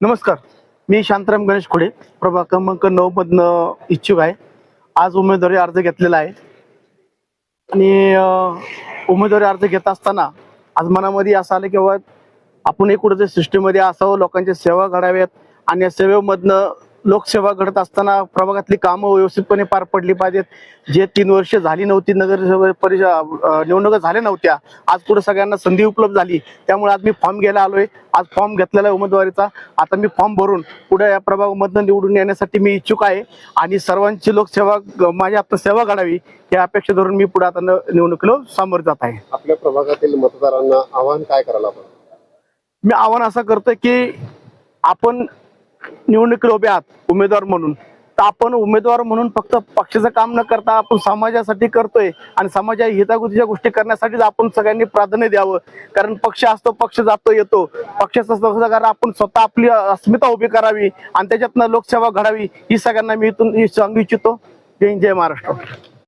नमस्कार मी शांताराम गणेश खोडे प्रभाग क्रमांक नऊ मधनं इच्छुक आहे. आज उमेदवारी अर्ज घेतलेला आहे. आणि उमेदवारी अर्ज घेत असताना आज मनामध्ये असं आलं की बाबा आपण एक कुठं सिस्टीममध्ये असावं लोकांच्या सेवा घडाव्यात आणि या सेवेमधनं लोकसेवा घडत असताना प्रभागातली कामं व्यवस्थितपणे पार पडली पाहिजेत. जे तीन वर्ष झाली नव्हती नगर परिषद निवडणुका झाल्या नव्हत्या. आज कुठं सगळ्यांना संधी उपलब्ध झाली. त्यामुळे आज मी फॉर्म घ्यायला आलोय. आज फॉर्म घेतलेला आहे उमेदवारीचा. आता मी फॉर्म भरून पुढे या प्रभागामधनं निवडून येण्यासाठी मी इच्छुक आहे. आणि सर्वांची लोकसेवा माझी आता सेवा घडावी या अपेक्षा धरून मी पुढे आता निवडणुकीला सामोरे जात आहे. आपल्या प्रभागातील मतदारांना आवाहन काय करायला मी आव्हान असं करतोय की आपण निवडणुकीला उभे आहात उमेदवार म्हणून. तर आपण उमेदवार म्हणून फक्त पक्षाचं काम न करता आपण समाजासाठी करतोय आणि समाजा हितागुतीच्या गोष्टी करण्यासाठीच आपण सगळ्यांनी प्राधान्य द्यावं. कारण पक्ष असतो पक्ष जातो येतो. पक्षाचा कारण आपण स्वतः आपली अस्मिता उभी करावी आणि त्याच्यातनं लोकसेवा घडावी ही सगळ्यांना मी इथून सांगू इच्छितो. जय जय महाराष्ट्र.